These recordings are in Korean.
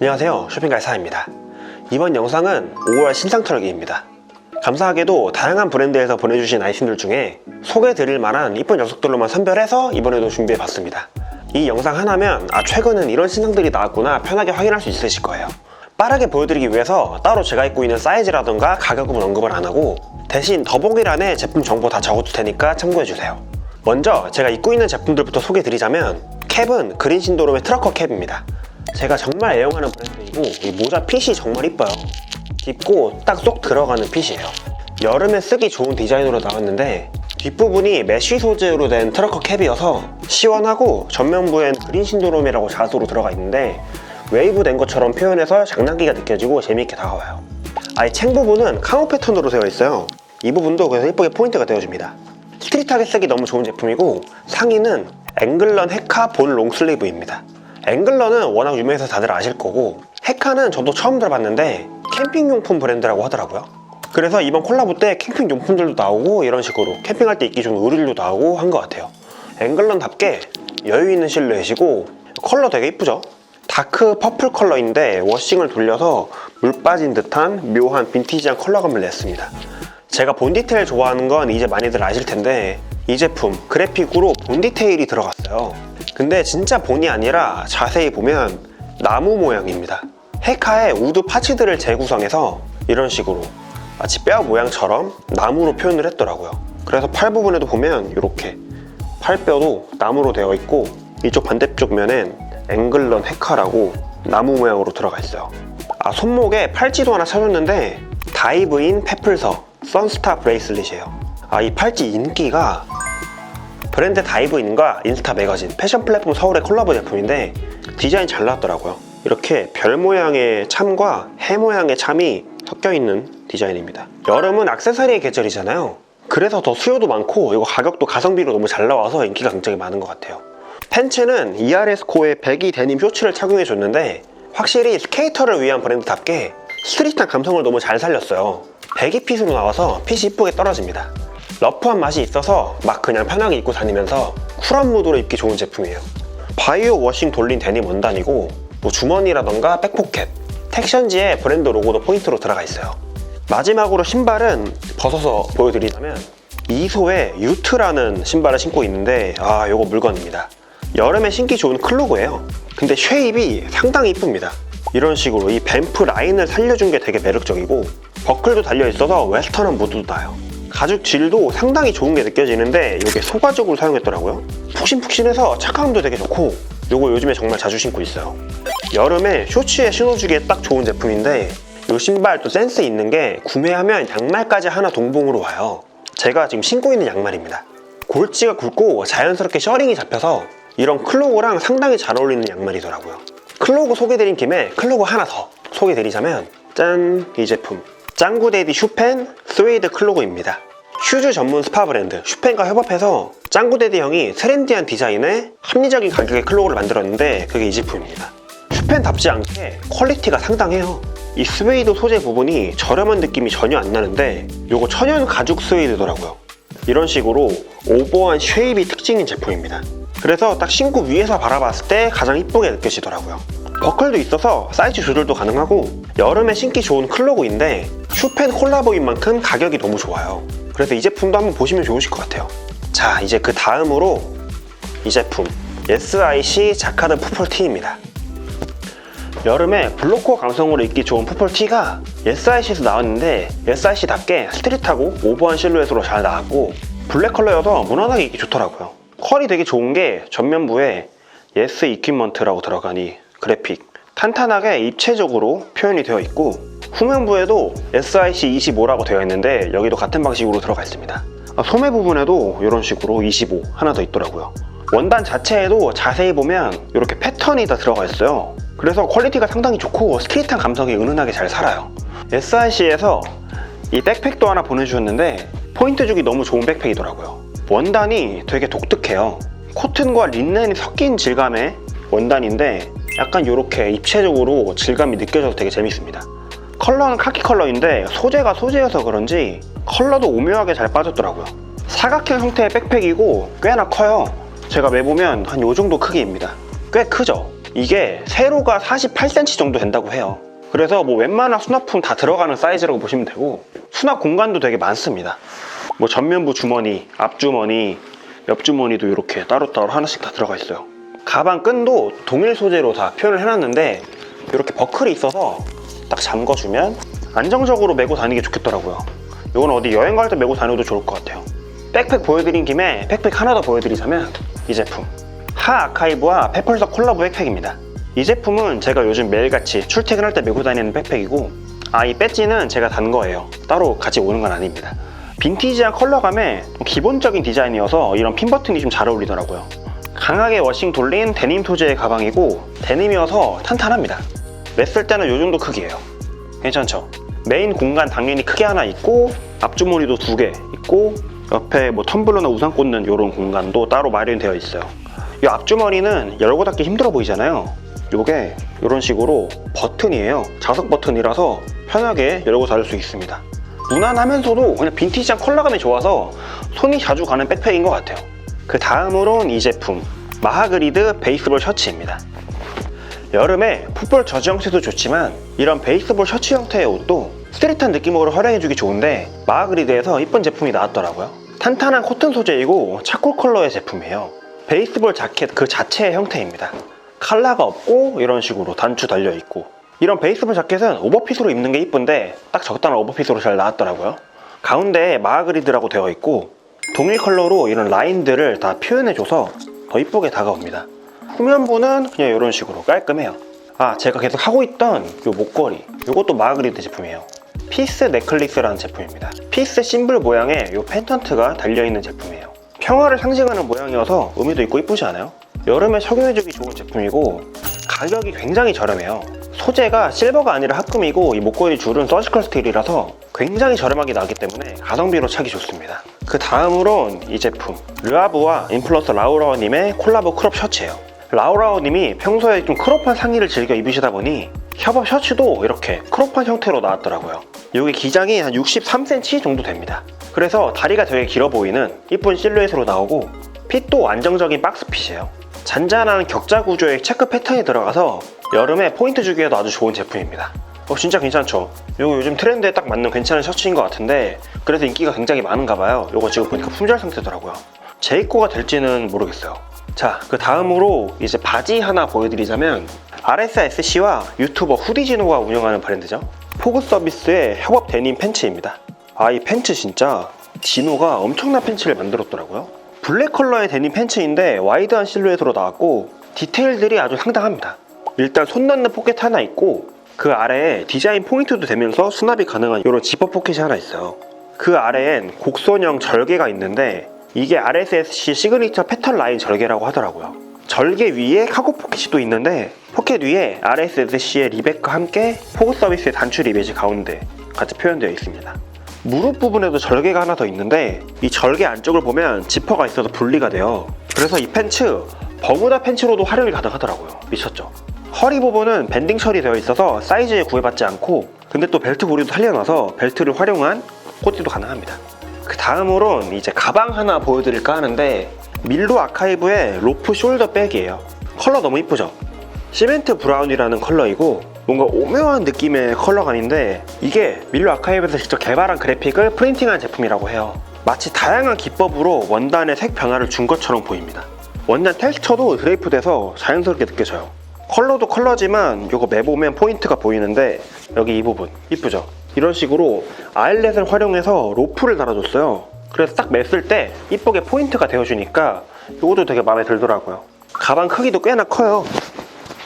안녕하세요. 쇼핑갈사입니다. 이번 영상은 5월 신상 털기입니다. 감사하게도 다양한 브랜드에서 보내주신 아이템들 중에 소개해드릴 만한 이쁜 녀석들로만 선별해서 이번에도 준비해봤습니다. 이 영상 하나면 아 최근은 이런 신상들이 나왔구나 편하게 확인할 수 있으실 거예요. 빠르게 보여드리기 위해서 따로 제가 입고 있는 사이즈라던가 가격은 언급을 안 하고 대신 더보기란에 제품 정보 다 적어둘 테니까 참고해주세요. 먼저 제가 입고 있는 제품들부터 소개해드리자면 캡은 그린 신도롬의 트러커 캡입니다 제가 정말 애용하는 브랜드이고 이 모자 핏이 정말 이뻐요. 깊고 딱 쏙 들어가는 핏이에요. 여름에 쓰기 좋은 디자인으로 나왔는데 뒷부분이 메쉬 소재로 된 트러커 캡이어서 시원하고 전면부엔 그린 신도롬이라고 자수로 들어가 있는데 웨이브 된 것처럼 표현해서 장난기가 느껴지고 재미있게 다가와요. 아이 챙 부분은 카모 패턴으로 되어 있어요. 이 부분도 그래서 예쁘게 포인트가 되어줍니다. 스트릿하게 쓰기 너무 좋은 제품이고 상의는 앵글런 헤카 본 롱슬리브입니다 앵글러는 워낙 유명해서 다들 아실 거고 헤카는 저도 처음 들어봤는데 캠핑용품 브랜드라고 하더라고요. 그래서 이번 콜라보 때 캠핑 용품들도 나오고 이런 식으로 캠핑할 때 입기 좋은 의류도 나오고 한 것 같아요. 앵글런답게 여유 있는 실루엣이고 컬러 되게 이쁘죠? 다크 퍼플 컬러인데 워싱을 돌려서 물 빠진 듯한 묘한 빈티지한 컬러감을 냈습니다. 제가 본 디테일 좋아하는 건 이제 많이들 아실 텐데 이 제품 그래픽으로 본 디테일이 들어갔어요 근데 진짜 본이 아니라 자세히 보면 나무 모양입니다. 헤카의 우드 파츠들을 재구성해서 이런 식으로 마치 뼈 모양처럼 나무로 표현을 했더라고요. 그래서 팔 부분에도 보면 이렇게 팔뼈도 나무로 되어 있고 이쪽 반대쪽 면엔 앵글런 헤카라고 나무 모양으로 들어가 있어요. 아 손목에 팔찌도 하나 사줬는데 다이브인 페플서 선스타 브레이슬릿이에요. 아 이 팔찌 인기가 브랜드 다이브인과 인스타 매거진 패션 플랫폼 서울의 콜라보 제품인데 디자인 잘 나왔더라고요. 이렇게 별 모양의 참과 해 모양의 참이 섞여 있는 디자인입니다. 여름은 액세서리의 계절이잖아요. 그래서 더 수요도 많고 이거 가격도 가성비로 너무 잘 나와서 인기가 굉장히 많은 것 같아요. 팬츠는 ERS 코의 배기 데님 쇼츠를 착용해 줬는데 확실히 스케이터를 위한 브랜드답게 스트릿한 감성을 너무 잘 살렸어요. 배기 핏으로 나와서 핏이 이쁘게 떨어집니다 러프한 맛이 있어서 막 그냥 편하게 입고 다니면서 쿨한 무드로 입기 좋은 제품이에요. 바이오 워싱 돌린 데님 원단이고 뭐 주머니라던가 백포켓 텍션지에 브랜드 로고도 포인트로 들어가 있어요. 마지막으로 신발은 벗어서 보여드리자면 이소의 유트라는 신발을 신고 있는데 아 요거 물건입니다. 여름에 신기 좋은 클로그예요. 근데 쉐입이 상당히 이쁩니다. 이런 식으로 이 뱀프 라인을 살려준 게 되게 매력적이고 버클도 달려있어서 웨스턴한 무드도 나요 가죽 질도 상당히 좋은 게 느껴지는데 이게 소가죽으로 사용했더라고요. 푹신푹신해서 착화감도 되게 좋고 요거 요즘에 정말 자주 신고 있어요. 여름에 쇼츠에 신어주기에 딱 좋은 제품인데 이 신발 또 센스 있는 게 구매하면 양말까지 하나 동봉으로 와요. 제가 지금 신고 있는 양말입니다. 골지가 굵고 자연스럽게 셔링이 잡혀서 이런 클로그랑 상당히 잘 어울리는 양말이더라고요. 클로그 소개드린 김에 클로그 하나 더 소개드리자면 짠! 이 제품 짱구데디 슈펜 스웨이드 클로그입니다. 슈즈 전문 스파 브랜드 슈펜과 협업해서 짱구데디 형이 트렌디한 디자인에 합리적인 가격의 클로그를 만들었는데 그게 이 제품입니다. 슈펜답지 않게 퀄리티가 상당해요. 이 스웨이드 소재 부분이 저렴한 느낌이 전혀 안 나는데 요거 천연 가죽 스웨이드더라고요. 이런 식으로 오버한 쉐입이 특징인 제품입니다. 그래서 딱 신고 위에서 바라봤을 때 가장 이쁘게 느껴지더라고요 버클도 있어서 사이즈 조절도 가능하고 여름에 신기 좋은 클로그인데 슈펜 콜라보인 만큼 가격이 너무 좋아요. 그래서 이 제품도 한번 보시면 좋으실 것 같아요. 자 이제 그 다음으로 이 제품 SIC 자카드 푸폴티입니다. 여름에 블로코 감성으로 입기 좋은 푸폴티가 SIC에서 나왔는데 SIC답게 스트릿하고 오버한 실루엣으로 잘 나왔고 블랙 컬러여서 무난하게 입기 좋더라고요. 컬이 되게 좋은 게 전면부에 예스 이퀴먼트라고 들어가니 그래픽. 탄탄하게 입체적으로 표현이 되어 있고 후면부에도 SIC25라고 되어 있는데 여기도 같은 방식으로 들어가 있습니다. 아, 소매 부분에도 이런 식으로 25 하나 더 있더라고요. 원단 자체에도 자세히 보면 이렇게 패턴이 다 들어가 있어요. 그래서 퀄리티가 상당히 좋고 스트릿한 감성이 은은하게 잘 살아요. SIC에서 이 백팩도 하나 보내주셨는데 포인트 주기 너무 좋은 백팩이더라고요. 원단이 되게 독특해요. 코튼과 린넨이 섞인 질감의 원단인데 약간 이렇게 입체적으로 질감이 느껴져서 되게 재밌습니다 컬러는 카키 컬러인데 소재가 소재여서 그런지 컬러도 오묘하게 잘 빠졌더라고요 사각형 형태의 백팩이고 꽤나 커요 제가 매보면 한 요 정도 크기입니다 꽤 크죠 이게 세로가 48cm 정도 된다고 해요. 그래서 뭐 웬만한 수납품 다 들어가는 사이즈라고 보시면 되고 수납 공간도 되게 많습니다. 뭐 전면부 주머니, 앞주머니, 옆주머니도 이렇게 따로따로 하나씩 다 들어가 있어요. 가방 끈도 동일 소재로 다 표현을 해놨는데 이렇게 버클이 있어서 딱 잠궈주면 안정적으로 메고 다니기 좋겠더라고요. 이건 어디 여행 갈 때 메고 다녀도 좋을 것 같아요. 백팩 보여드린 김에 백팩 하나 더 보여드리자면 이 제품 하 아카이브와 페펄서 콜라보 백팩입니다. 이 제품은 제가 요즘 매일같이 출퇴근할 때 메고 다니는 백팩이고 아이 배지는 제가 단 거예요. 따로 같이 오는 건 아닙니다. 빈티지한 컬러감에 기본적인 디자인이어서 이런 핀 버튼이 좀 잘 어울리더라고요. 강하게 워싱 돌린 데님 소재의 가방이고 데님이어서 탄탄합니다. 맸을 때는 이 정도 크기예요. 괜찮죠? 메인 공간 당연히 크게 하나 있고 앞주머니도 두 개 있고 옆에 뭐 텀블러나 우산 꽂는 이런 공간도 따로 마련되어 있어요. 이 앞주머니는 열고 닫기 힘들어 보이잖아요. 이게 이런 식으로 버튼이에요. 자석 버튼이라서 편하게 열고 닫을 수 있습니다. 무난하면서도 그냥 빈티지한 컬러감이 좋아서 손이 자주 가는 백팩인 것 같아요. 그 다음으론 이 제품 마하그리드 베이스볼 셔츠입니다. 여름에 풋볼 저지 형태도 좋지만 이런 베이스볼 셔츠 형태의 옷도 스트릿한 느낌으로 활용해주기 좋은데 마하그리드에서 이쁜 제품이 나왔더라고요. 탄탄한 코튼 소재이고 차콜 컬러의 제품이에요. 베이스볼 자켓 그 자체의 형태입니다. 칼라가 없고 이런 식으로 단추 달려 있고 이런 베이스볼 자켓은 오버핏으로 입는 게 이쁜데 딱 적당한 오버핏으로 잘 나왔더라고요. 가운데에 마하그리드라고 되어 있고 동일 컬러로 이런 라인들을 다 표현해줘서 더 이쁘게 다가옵니다. 후면부는 그냥 이런 식으로 깔끔해요. 아, 제가 계속 하고 있던 이 목걸이. 이것도 마그리드 제품이에요. 피스 넥클리스라는 제품입니다. 피스 심블 모양의 이 펜턴트가 달려있는 제품이에요. 평화를 상징하는 모양이어서 의미도 있고 이쁘지 않아요? 여름에 착용해주기 좋은 제품이고 가격이 굉장히 저렴해요. 소재가 실버가 아니라 합금이고 이 목걸이 줄은 서지컬 스틸이라서 굉장히 저렴하게 나기 때문에 가성비로 차기 좋습니다. 그 다음으론 이 제품 르아브와 인플루언서 라우라오님의 콜라보 크롭 셔츠예요. 라우라오님이 평소에 좀 크롭한 상의를 즐겨 입으시다 보니 협업 셔츠도 이렇게 크롭한 형태로 나왔더라고요. 여기 기장이 한 63cm 정도 됩니다. 그래서 다리가 되게 길어 보이는 이쁜 실루엣으로 나오고 핏도 안정적인 박스핏이에요. 잔잔한 격자 구조의 체크 패턴이 들어가서 여름에 포인트 주기에도 아주 좋은 제품입니다. 어, 진짜 괜찮죠? 이거 요즘 트렌드에 딱 맞는 괜찮은 셔츠인 것 같은데 그래서 인기가 굉장히 많은가 봐요. 이거 지금 보니까 품절 상태더라고요. 제 입고가 될지는 모르겠어요. 자, 그 다음으로 이제 바지 하나 보여드리자면 RSSC와 유튜버 후디지노가 운영하는 브랜드죠. 포그 서비스의 협업 데님 팬츠입니다. 아, 이 팬츠 진짜 디노가 엄청난 팬츠를 만들었더라고요. 블랙 컬러의 데님 팬츠인데 와이드한 실루엣으로 나왔고 디테일들이 아주 상당합니다. 일단 손 넣는 포켓 하나 있고 그 아래에 디자인 포인트도 되면서 수납이 가능한 이런 지퍼 포켓이 하나 있어요. 그 아래엔 곡선형 절개가 있는데 이게 RSSC 시그니처 패턴 라인 절개라고 하더라고요. 절개 위에 카고 포켓이 또 있는데 포켓 위에 RSSC의 리백과 함께 포그 서비스의 단추 리벳이 가운데 같이 표현되어 있습니다. 무릎 부분에도 절개가 하나 더 있는데 이 절개 안쪽을 보면 지퍼가 있어서 분리가 돼요. 그래서 이 팬츠 버무다 팬츠로도 활용이 가능하더라고요. 미쳤죠? 허리 부분은 밴딩 처리되어 있어서 사이즈에 구애받지 않고 근데 또 벨트 고리도 살려놔서 벨트를 활용한 코디도 가능합니다. 그 다음으론 이제 가방 하나 보여드릴까 하는데 밀로 아카이브의 로프 숄더 백이에요. 컬러 너무 이쁘죠? 시멘트 브라운이라는 컬러이고 뭔가 오묘한 느낌의 컬러감인데 이게 밀로 아카이브에서 직접 개발한 그래픽을 프린팅한 제품이라고 해요. 마치 다양한 기법으로 원단의 색 변화를 준 것처럼 보입니다. 원단 텍스처도 드레이프돼서 자연스럽게 느껴져요. 컬러도 컬러지만 이거 매보면 포인트가 보이는데 여기 이 부분 이쁘죠? 이런 식으로 아일렛을 활용해서 로프를 달아줬어요. 그래서 딱 맸을 때 이쁘게 포인트가 되어주니까 이것도 되게 마음에 들더라고요. 가방 크기도 꽤나 커요.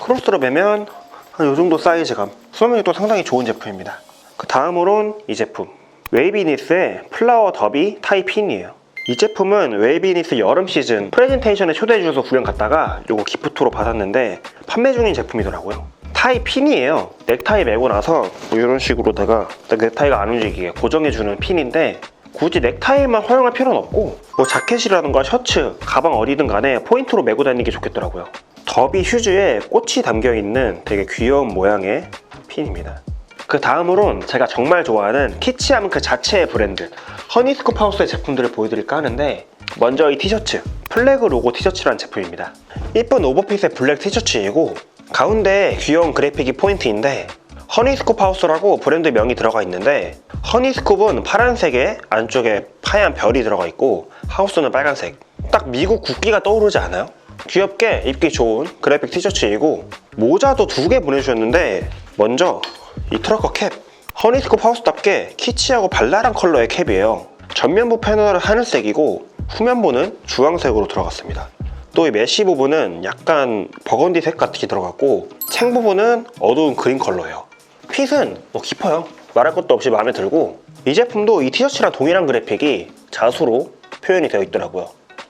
크로스로 매면 한이 정도 사이즈감. 수명이 또 상당히 좋은 제품입니다. 그 다음으론 이 제품. 웨이비니스의 플라워 더비 타이핀이에요. 이 제품은 웨이비니스 여름 시즌 프레젠테이션에 초대해 주셔서 구경 갔다가 요거 기프트로 받았는데 판매 중인 제품이더라고요. 타이 핀이에요. 넥타이 매고 나서 뭐 이런 식으로다가 딱 넥타이가 안 움직이게 고정해주는 핀인데 굳이 넥타이만 활용할 필요는 없고 뭐 자켓이라든가 셔츠, 가방 어디든 간에 포인트로 메고 다니기 좋겠더라고요. 더비 휴즈에 꽃이 담겨 있는 되게 귀여운 모양의 핀입니다. 그 다음으론 제가 정말 좋아하는 키치함 그 자체의 브랜드 허니스코 하우스의 제품들을 보여드릴까 하는데 먼저 이 티셔츠 플래그 로고 티셔츠라는 제품입니다 이쁜 오버핏의 블랙 티셔츠이고 가운데 귀여운 그래픽이 포인트인데 허니스쿱 하우스라고 브랜드 명이 들어가 있는데 허니스쿱은 파란색에 안쪽에 하얀 별이 들어가 있고 하우스는 빨간색 딱 미국 국기가 떠오르지 않아요? 귀엽게 입기 좋은 그래픽 티셔츠이고 모자도 두 개 보내주셨는데 먼저 이 트러커 캡. 허니스쿱 하우스답게 키치하고 발랄한 컬러의 캡이에요. 전면부 패널은 하늘색이고 후면부는 주황색으로 들어갔습니다. 또 이 메쉬 부분은 약간 버건디색 같이 들어갔고 챙 부분은 어두운 그린 컬러예요. 핏은 뭐 깊어요. 말할 것도 없이 마음에 들고 이 제품도 이 티셔츠랑 동일한 그래픽이 자수로 표현이 되어 있더라고요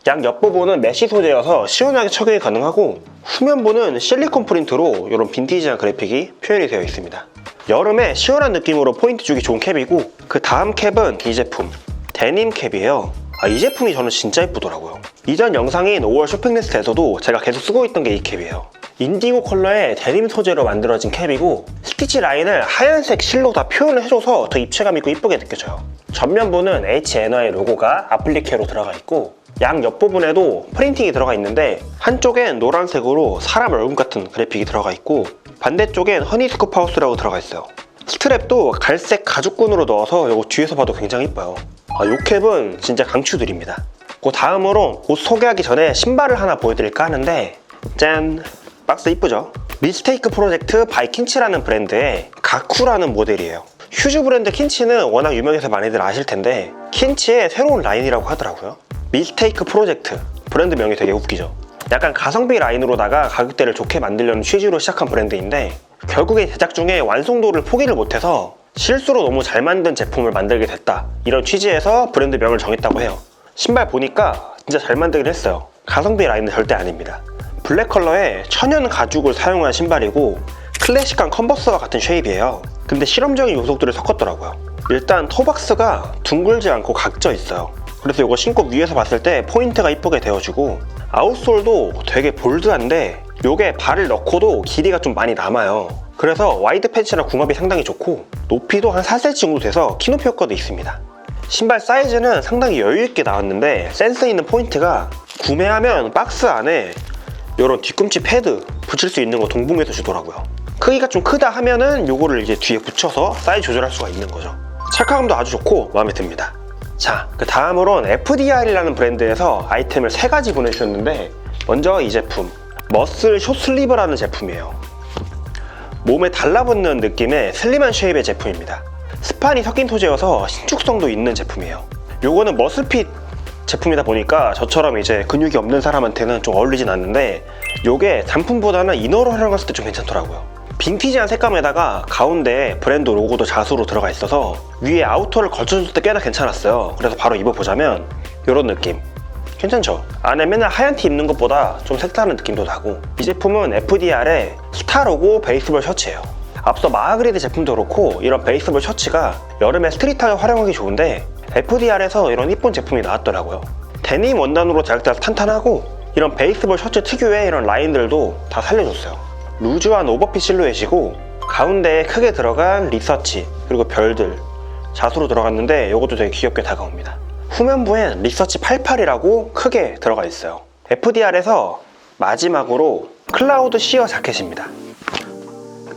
양 옆부분은 메쉬 소재여서 시원하게 착용이 가능하고 후면부는 실리콘 프린트로 이런 빈티지한 그래픽이 표현이 되어 있습니다. 여름에 시원한 느낌으로 포인트 주기 좋은 캡이고 그 다음 캡은 이 제품 데님 캡이에요. 아, 이 제품이 저는 진짜 예쁘더라고요. 이전 영상인 5월 쇼핑 리스트에서도 제가 계속 쓰고 있던 게 이 캡이에요. 인디고 컬러의 데님 소재로 만들어진 캡이고 스티치 라인을 하얀색 실로 다 표현을 해줘서 더 입체감 있고 이쁘게 느껴져요. 전면부는 HNY 로고가 아플리케로 들어가 있고 양 옆부분에도 프린팅이 들어가 있는데 한쪽엔 노란색으로 사람 얼굴 같은 그래픽이 들어가 있고 반대쪽엔 허니스쿱 하우스라고 들어가 있어요. 스트랩도 갈색 가죽끈으로 넣어서 이거 뒤에서 봐도 굉장히 이뻐요. 아, 요 캡은 진짜 강추드립니다. 그 다음으로 옷 소개하기 전에 신발을 하나 보여드릴까 하는데 짠! 박스 이쁘죠? 미스테이크 프로젝트 바이 킨치라는 브랜드의 가쿠라는 모델이에요. 휴즈 브랜드 킨치는 워낙 유명해서 많이들 아실 텐데 킨치의 새로운 라인이라고 하더라고요 미스테이크 프로젝트. 브랜드 명이 되게 웃기죠. 약간 가성비 라인으로다가 가격대를 좋게 만들려는 취지로 시작한 브랜드인데 결국에 제작 중에 완성도를 포기를 못해서 실수로 너무 잘 만든 제품을 만들게 됐다. 이런 취지에서 브랜드 명을 정했다고 해요. 신발 보니까 진짜 잘 만들긴 했어요. 가성비 라인은 절대 아닙니다. 블랙 컬러의 천연 가죽을 사용한 신발이고 클래식한 컨버스와 같은 쉐입이에요. 근데 실험적인 요소들을 섞었더라고요. 일단 토박스가 둥글지 않고 각져 있어요 그래서 이거 신고 위에서 봤을 때 포인트가 이쁘게 되어주고 아웃솔도 되게 볼드한데 요게 발을 넣고도 길이가 좀 많이 남아요. 그래서 와이드 팬츠랑 궁합이 상당히 좋고 높이도 한 4cm 정도 돼서 키높이 효과도 있습니다. 신발 사이즈는 상당히 여유있게 나왔는데 센스 있는 포인트가 구매하면 박스 안에 이런 뒤꿈치 패드 붙일 수 있는 거 동봉해서 주더라고요. 크기가 좀 크다 하면은 요거를 이제 뒤에 붙여서 사이즈 조절할 수가 있는 거죠. 착화감도 아주 좋고 마음에 듭니다 자, 그 다음으로는 FDR이라는 브랜드에서 아이템을 세 가지 보내주셨는데 먼저 이 제품 머슬 숏슬리브라는 제품이에요. 몸에 달라붙는 느낌의 슬림한 쉐입의 제품입니다. 스판이 섞인 소재여서 신축성도 있는 제품이에요. 요거는 머슬핏 제품이다 보니까 저처럼 이제 근육이 없는 사람한테는 좀 어울리진 않는데 요게 단품보다는 이너로 활용했을 때 좀 괜찮더라고요 빈티지한 색감에다가 가운데 브랜드 로고도 자수로 들어가 있어서 위에 아우터를 걸쳐줄 때 꽤나 괜찮았어요. 그래서 바로 입어보자면 이런 느낌. 괜찮죠? 안에 맨날 하얀 티 입는 것보다 좀 색다른 느낌도 나고. 이 제품은 FDR의 스타 로고 베이스볼 셔츠예요. 앞서 마하그리드 제품도 그렇고 이런 베이스볼 셔츠가 여름에 스트릿하게 활용하기 좋은데 FDR에서 이런 이쁜 제품이 나왔더라고요. 데님 원단으로 제작돼서 탄탄하고 이런 베이스볼 셔츠 특유의 이런 라인들도 다 살려줬어요 루즈한 오버핏 실루엣이고 가운데에 크게 들어간 리서치 그리고 별들 자수로 들어갔는데 이것도 되게 귀엽게 다가옵니다. 후면부엔 리서치 88이라고 크게 들어가 있어요. FDR에서 마지막으로 클라우드 시어 자켓입니다.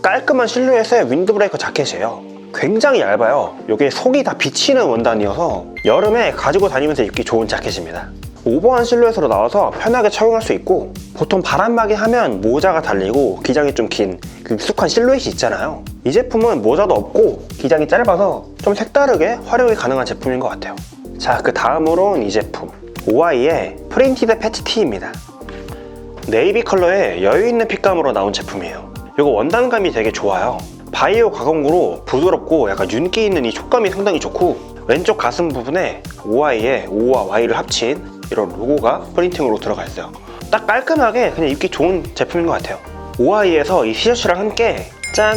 깔끔한 실루엣의 윈드브레이커 자켓이에요. 굉장히 얇아요. 이게 속이 다 비치는 원단이어서 여름에 가지고 다니면서 입기 좋은 자켓입니다 오버한 실루엣으로 나와서 편하게 착용할 수 있고 보통 바람막이 하면 모자가 달리고 기장이 좀 긴 그 익숙한 실루엣이 있잖아요. 이 제품은 모자도 없고 기장이 짧아서 좀 색다르게 활용이 가능한 제품인 것 같아요. 자 그 다음으로는 이 제품. 오아이의 프린티드 패치 티입니다. 네이비 컬러의 여유있는 핏감으로 나온 제품이에요. 이거 원단감이 되게 좋아요. 바이오 가공으로 부드럽고 약간 윤기 있는 이 촉감이 상당히 좋고 왼쪽 가슴 부분에 OI에 O와 Y를 합친 이런 로고가 프린팅으로 들어가 있어요. 딱 깔끔하게 그냥 입기 좋은 제품인 것 같아요. OI에서 이 티셔츠랑 함께 짠!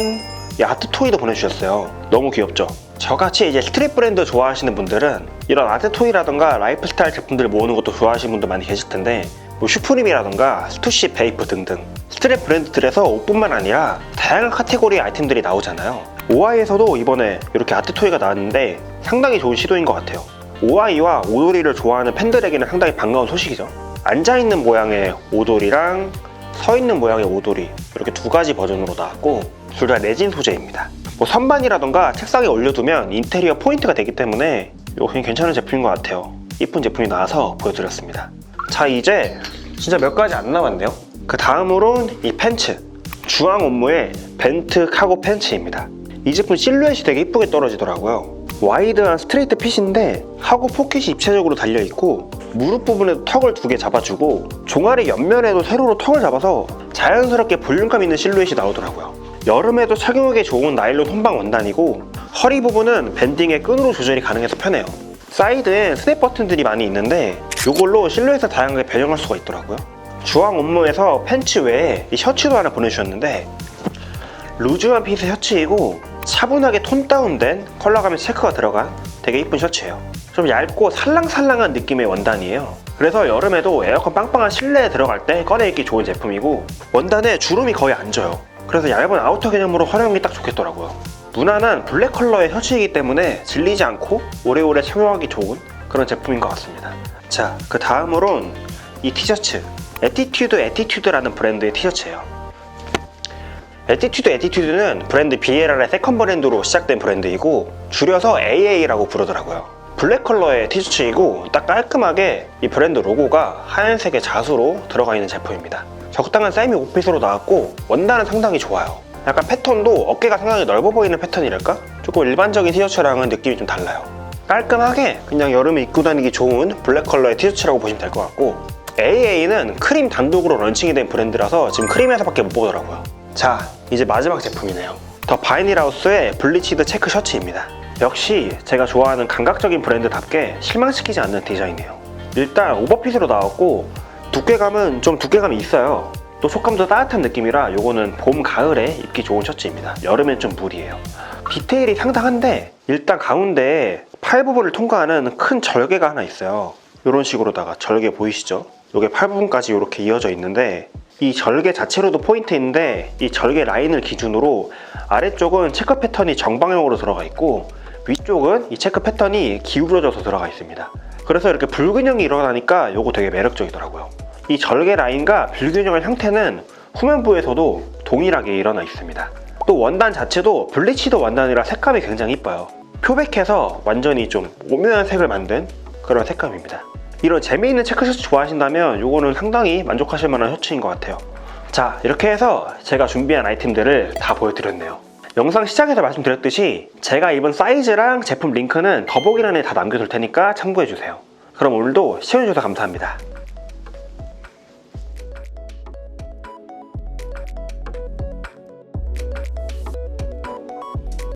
이 아트 토이도 보내주셨어요. 너무 귀엽죠? 저같이 이제 스트릿 브랜드 좋아하시는 분들은 이런 아트 토이라던가 라이프 스타일 제품들 모으는 것도 좋아하시는 분들 많이 계실 텐데 뭐 슈프림이라던가 스투시 베이프 등등 스트릿 브랜드들에서 옷뿐만 아니라 다양한 카테고리의 아이템들이 나오잖아요. 오아이에서도 이번에 이렇게 아트 토이가 나왔는데 상당히 좋은 시도인 것 같아요 오아이와 오도리를 좋아하는 팬들에게는 상당히 반가운 소식이죠 앉아있는 모양의 오도리랑 서 있는 모양의 오돌이 이렇게 두 가지 버전으로 나왔고 둘 다 레진 소재입니다. 뭐 선반이라던가 책상에 올려두면 인테리어 포인트가 되기 때문에 이거 괜찮은 제품인 것 같아요. 이쁜 제품이 나와서 보여드렸습니다. 자 이제 진짜 몇 가지 안 남았네요. 그 다음으로는 이 팬츠 중앙 업무의 벤트 카고 팬츠입니다. 이 제품 실루엣이 되게 이쁘게 떨어지더라고요. 와이드한 스트레이트 핏인데 하고 포켓이 입체적으로 달려 있고 무릎 부분에도 턱을 두 개 잡아주고 종아리 옆면에도 세로로 턱을 잡아서 자연스럽게 볼륨감 있는 실루엣이 나오더라고요. 여름에도 착용하기 좋은 나일론 혼방 원단이고 허리 부분은 밴딩의 끈으로 조절이 가능해서 편해요. 사이드에 스냅 버튼들이 많이 있는데 이걸로 실루엣을 다양하게 변형할 수가 있더라고요. 주황 업무에서 팬츠 외에 이 셔츠도 하나 보내주셨는데 루즈한 핏의 셔츠이고 차분하게 톤 다운된 컬러감의 체크가 들어간 되게 이쁜 셔츠예요. 좀 얇고 살랑살랑한 느낌의 원단이에요. 그래서 여름에도 에어컨 빵빵한 실내에 들어갈 때 꺼내 입기 좋은 제품이고 원단에 주름이 거의 안 져요. 그래서 얇은 아우터 개념으로 활용이 딱 좋겠더라고요. 무난한 블랙 컬러의 셔츠이기 때문에 질리지 않고 오래오래 착용하기 좋은 그런 제품인 것 같습니다. 자, 그 다음으론 이 티셔츠 에티튜드 에티튜드라는 브랜드의 티셔츠예요. 에티튜드 에티튜드는 브랜드 BLR의 세컨 브랜드로 시작된 브랜드이고 줄여서 AA라고 부르더라고요. 블랙 컬러의 티셔츠이고 딱 깔끔하게 이 브랜드 로고가 하얀색의 자수로 들어가 있는 제품입니다. 적당한 세미 오핏으로 나왔고 원단은 상당히 좋아요. 약간 패턴도 어깨가 상당히 넓어 보이는 패턴이랄까? 조금 일반적인 티셔츠랑은 느낌이 좀 달라요. 깔끔하게 그냥 여름에 입고 다니기 좋은 블랙 컬러의 티셔츠라고 보시면 될 것 같고 AA는 크림 단독으로 런칭이 된 브랜드라서 지금 크림에서밖에 못 보더라고요. 자, 이제 마지막 제품이네요. 더 바이닐하우스의 블리치드 체크 셔츠입니다. 역시 제가 좋아하는 감각적인 브랜드답게 실망시키지 않는 디자인이에요. 일단 오버핏으로 나왔고 두께감은 좀 두께감이 있어요. 또 속감도 따뜻한 느낌이라 요거는 봄, 가을에 입기 좋은 셔츠입니다. 여름엔 좀 무리예요. 디테일이 상당한데 일단 가운데에 팔 부분을 통과하는 큰 절개가 하나 있어요. 이런 식으로다가 절개 보이시죠? 요게 팔 부분까지 이렇게 이어져 있는데 이 절개 자체로도 포인트인데 이 절개 라인을 기준으로 아래쪽은 체크 패턴이 정방향으로 들어가 있고 위쪽은 이 체크 패턴이 기울어져서 들어가 있습니다. 그래서 이렇게 불균형이 일어나니까 요거 되게 매력적이더라고요. 이 절개 라인과 불균형의 형태는 후면부에서도 동일하게 일어나 있습니다. 또 원단 자체도 블리치드 원단이라 색감이 굉장히 이뻐요. 표백해서 완전히 좀 오묘한 색을 만든 그런 색감입니다. 이런 재미있는 체크 셔츠 좋아하신다면 이거는 상당히 만족하실 만한 셔츠인 것 같아요. 자, 이렇게 해서 제가 준비한 아이템들을 다 보여드렸네요. 영상 시작에서 말씀드렸듯이 제가 입은 사이즈랑 제품 링크는 더보기란에 다 남겨둘 테니까 참고해주세요. 그럼 오늘도 시청해주셔서 감사합니다.